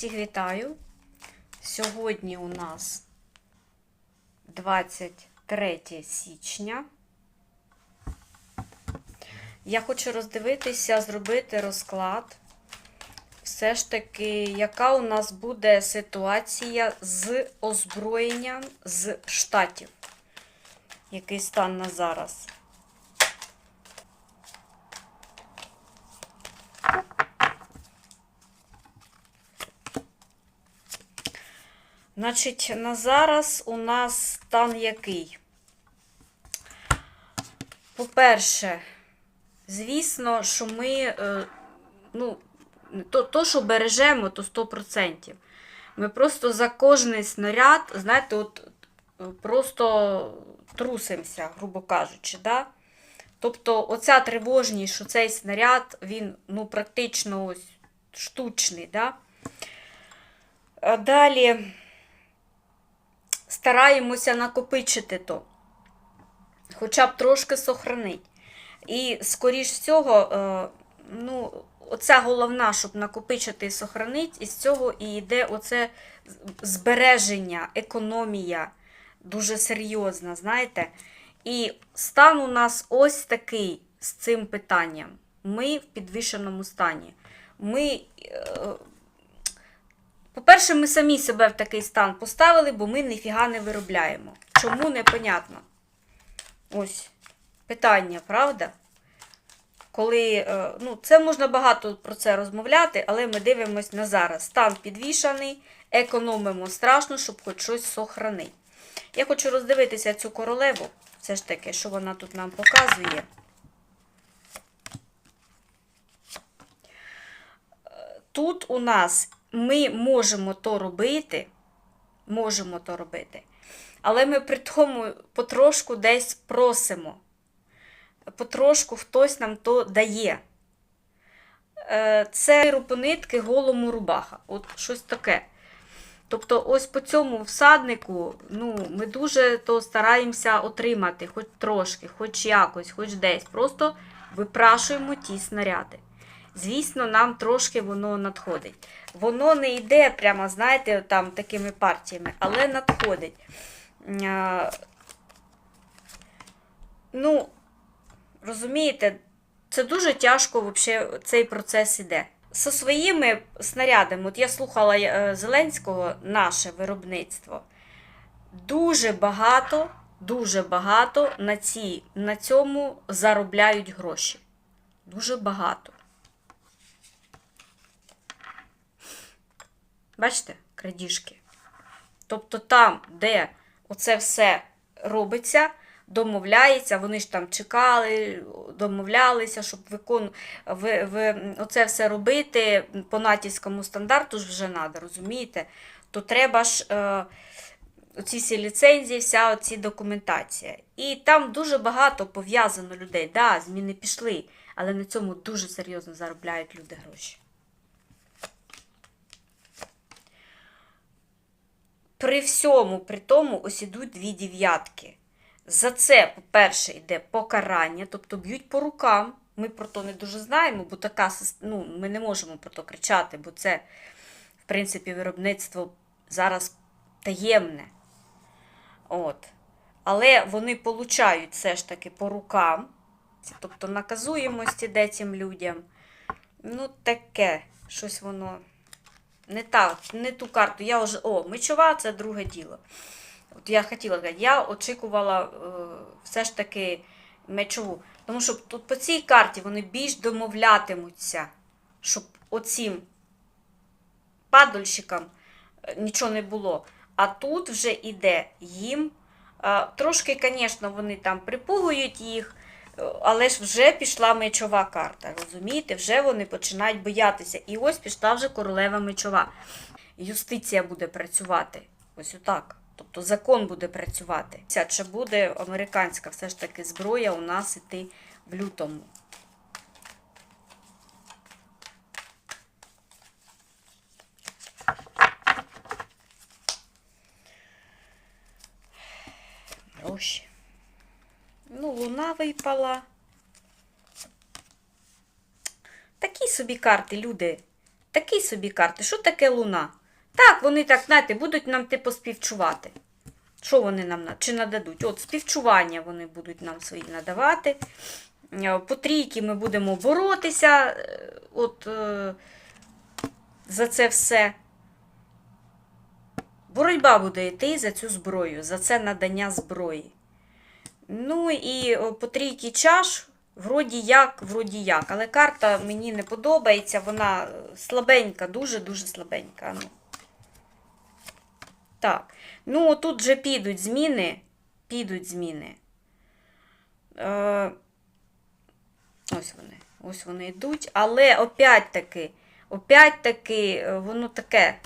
Всіх вітаю. Сьогодні у нас 23 січня. Я хочу роздивитися, зробити розклад. Все ж таки, яка у нас буде ситуація з озброєнням з штатів? Який стан на зараз? Значить, на зараз у нас стан який? По-перше, звісно, що ми, е, ну, то, то, що бережемо, то 100%. Ми просто за кожний снаряд, знаєте, от е, просто трусимося, грубо кажучи. Да? Тобто, оця тривожність, що цей снаряд, він ну, практично ось штучний. Да? Далі стараємося накопичити то, хоча б трошки сохранить. І, скоріш всього, е, ну, оця головна, щоб накопичити і сохранити, і з цього і йде оце збереження, економія дуже серйозна, знаєте. І стан у нас ось такий з цим питанням. Ми в підвішеному стані. Ми, е, по-перше, ми самі себе в такий стан поставили, бо ми ніфіга не виробляємо. Чому непонятно? Ось питання, правда? Коли, е, ну, це можна багато про це розмовляти, але ми дивимося на зараз. Стан підвішаний, економимо страшно, щоб хоч щось сохранити. Я хочу роздивитися цю королеву, все ж таки, що вона тут нам показує. Тут у нас ми можемо то робити, можемо то робити, але ми при тому потрошку десь просимо. Потрошку хтось нам то дає. Е, Це рупонитки голому рубаха. От щось таке. Тобто, ось по цьому всаднику ну, ми дуже то стараємося отримати, хоч трошки, хоч якось, хоч десь. Просто випрашуємо ті снаряди. Звісно, нам трошки воно надходить. Воно не йде прямо, знаєте, там такими партіями, але надходить. Ну, розумієте, це дуже тяжко вообще цей процес іде. Зі своїми снарядами, от я слухала е, Зеленського, наше виробництво. Дуже багато, дуже багато на, ці, на цьому заробляють гроші. Дуже багато. Бачите, крадіжки. Тобто там, де оце все робиться, домовляється, вони ж там чекали, домовлялися, щоб викон... ви, ви, оце все робити по натівському стандарту ж вже треба, розумієте? То треба ж е, оці всі ліцензії, вся оці документація. І там дуже багато пов'язано людей. Да, зміни пішли, але на цьому дуже серйозно заробляють люди гроші. При всьому, при тому, ось ідуть дві дев'ятки. За це, по-перше, йде покарання, тобто б'ють по рукам. Ми про то не дуже знаємо, бо така ну, ми не можемо про то кричати, бо це, в принципі, виробництво зараз таємне. От. Але вони получають все ж таки по рукам, тобто наказуємості де цим людям. Ну, таке, щось воно не та, не ту карту. Я вже, О, мечова це друге діло. От я хотіла сказати, я очікувала е, все ж таки мечову. Тому що тут по цій карті вони більш домовлятимуться, щоб оцім падальщикам е, нічого не було. А тут вже іде їм. е, Трошки, звісно, вони там припугують їх, але ж вже пішла мечова карта. Розумієте, вже вони починають боятися. І ось пішла вже королева мечова. Юстиція буде працювати. Ось отак. Тобто закон буде працювати. Чи буде американська все ж таки зброя у нас іти в лютому? Гроші. Луна випала. Такі собі карти, люди. Такий собі карти. Що таке луна? Так, вони так, знаєте, будуть нам типу співчувати. Що вони нам чи нададуть? От співчування вони будуть нам свої надавати. Е, По трійки ми будемо боротися е, от, е, за це все. Боротьба буде йти за цю зброю, за це надання зброї. Ну і по трійки чаш, вроді як, вроді як. Але карта мені не подобається, вона е, слабенька, дуже-дуже слабенька. Ну. Так. Ну, тут вже підуть зміни. Підуть зміни. Е, ось вони. Ось вони йдуть. Але опять-таки, опять-таки, е, воно таке.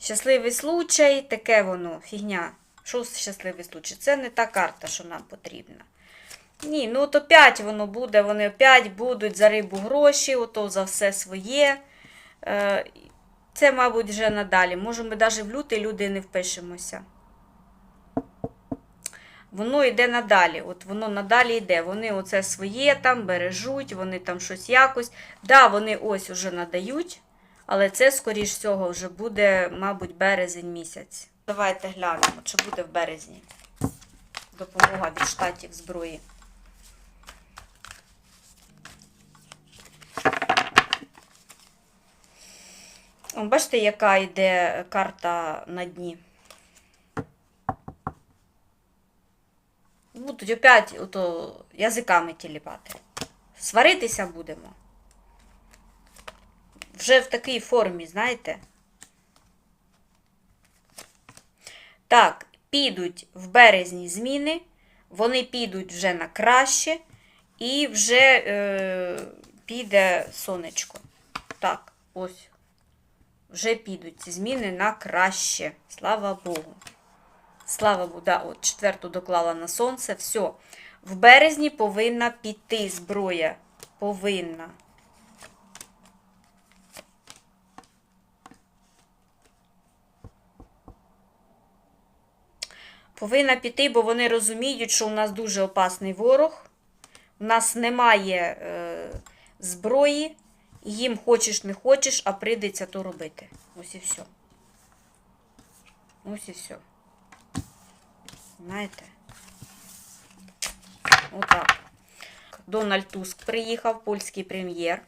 Щасливий случай, таке воно, фігня. Що щасливий случай? Це не та карта, що нам потрібна. Ні, ну от опять воно буде, вони опять будуть за рибу гроші, ото за все своє. Е, Це, мабуть, вже надалі. Може, ми навіть в лютий люди не впишемося. Воно йде надалі. От воно надалі йде. Вони оце своє там бережуть, вони там щось якось. Да, вони ось уже надають, але це, скоріш всього, вже буде, мабуть, березень місяць. Давайте глянемо, чи буде в березні допомога від штатів зброї. Бачите, яка йде карта на дні. Будуть опять ото язиками тіліпати. Сваритися будемо. Вже в такій формі, знаєте? Так, підуть в березні зміни, вони підуть вже на краще, і вже е, піде сонечко. Так, ось. Вже підуть ці зміни на краще. Слава Богу. Слава Богу, да, от четверту доклала на сонце. Все. В березні повинна піти зброя. Повинна. Повинна піти, бо вони розуміють, що у нас дуже опасний ворог. У нас немає е, зброї. Їм хочеш не хочеш, а прийдеться то робити. Ось і все. Ось і все. Знаєте? Отак. Дональд Туск приїхав, польський прем'єр.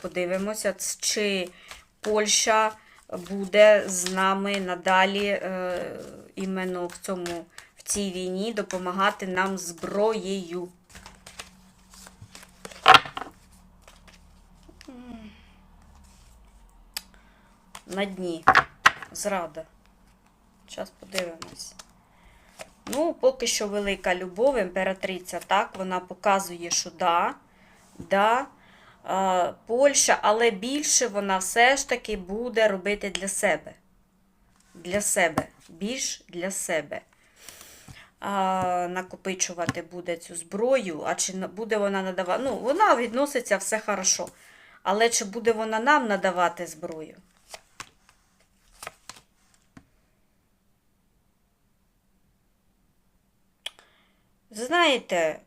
Подивимося, чи Польща буде з нами надалі е, іменно в цьому в цій війні допомагати нам зброєю. На дні. Зрада. Зараз подивимось. Ну, поки що велика любов, імператриця, так, вона показує, що да, да, Польща, але більше вона все ж таки буде робити для себе. Для себе. Більш для себе. Накопичувати буде цю зброю, а чи буде вона надавати. Ну, вона відноситься все хорошо. Але чи буде вона нам надавати зброю? Знаєте,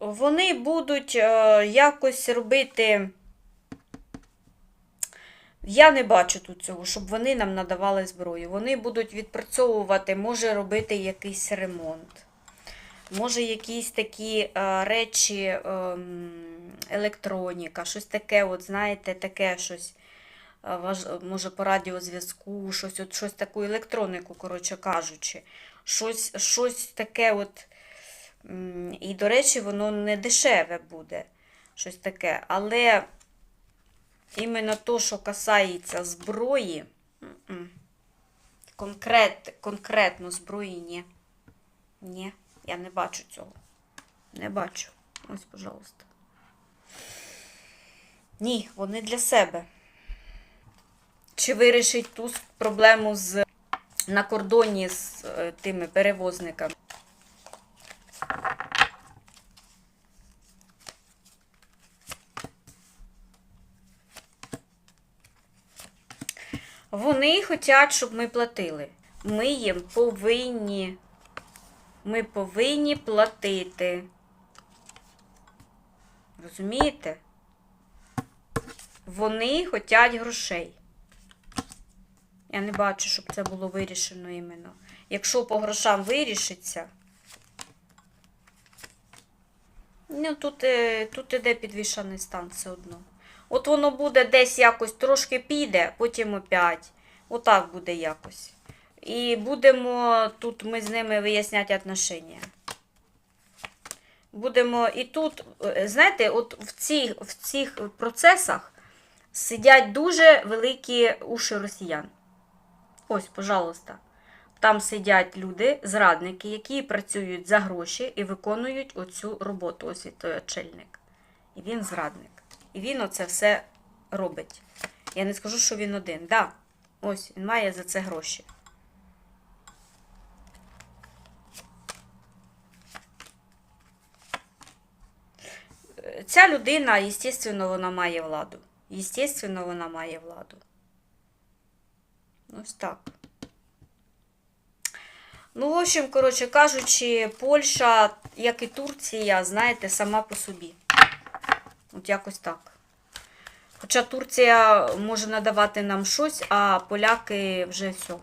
вони будуть е, якось робити. Я не бачу тут цього, щоб вони нам надавали зброю. Вони будуть відпрацьовувати, може робити якийсь ремонт. Може, якісь такі е, речі, ем, електроніка, щось таке, от, знаєте, таке щось. е, важ- Може, по радіозв'язку, щось, от, щось таку електронику, коротше кажучи. Щось, щось таке, от. І, до речі, воно не дешеве буде. Щось таке. Але іменно то, що касається зброї, конкрет, конкретно зброї ні. Ні, я не бачу цього. Не бачу. Ось, пожалуйста. Ні, вони для себе. Чи вирішить ту проблему з на кордоні з е, тими перевозниками? Вони хочуть, щоб ми платили. Ми їм повинні. Ми повинні платити. Розумієте? Вони хочуть грошей. Я не бачу, щоб це було вирішено іменно. Якщо по грошам вирішиться. Ну, тут, е, тут іде підвішаний стан все одно. От воно буде десь якось трошки піде, потім опять. Отак буде якось. І будемо тут ми з ними виясняти отношення. Будемо і тут, е, знаєте, от в цих, в цих процесах сидять дуже великі уші росіян. Ось, пожалуйста. Там сидять люди, зрадники, які працюють за гроші і виконують оцю роботу. Ось і той очільник. І він зрадник. І він оце все робить. Я не скажу, що він один. Да, ось він має за це гроші. Ця людина, звісно, вона має владу. Єстественно, вона має владу. Ось так. Ну, в общем, коротше кажучи, Польща, як і Турція, знаєте, сама по собі. От якось так. Хоча Турція може надавати нам щось, а поляки вже все.